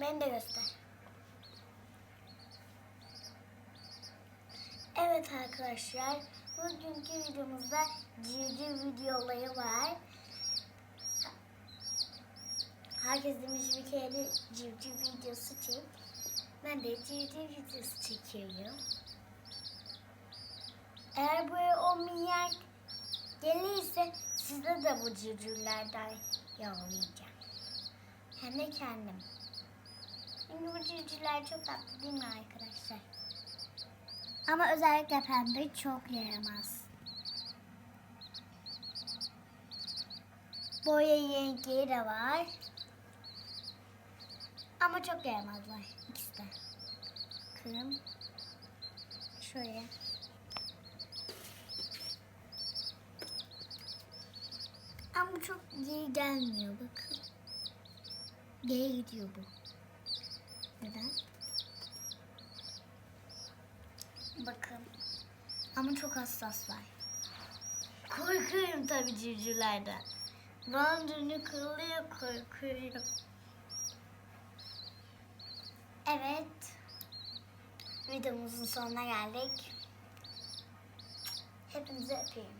Beni de göster. Evet arkadaşlar, bugünkü videomuzda civciv videoları var. Herkes demiş bir kere civciv videosu çek. Ben de civciv videosu çekiyorum. Eğer buraya o minyak gelirse size de bu civcivlerden yollayacağım. Hem de kendim. Civcivler çok tatlı değil mi arkadaşlar? Ama özellikle pembe çok yaramaz. Boya renkleri de var. Ama çok yaramazlar ikisi de. Kırım. Şöyle. Ama çok geri gelmiyor bakın. Geri gidiyor bu. Neden? Bakın. Ama çok hassaslar. Korkuyorum tabii civcivlerden. Bana dönü kırılıyor korkuyorum. Evet. Videomuzun sonuna geldik. Hepinizi öpeyim.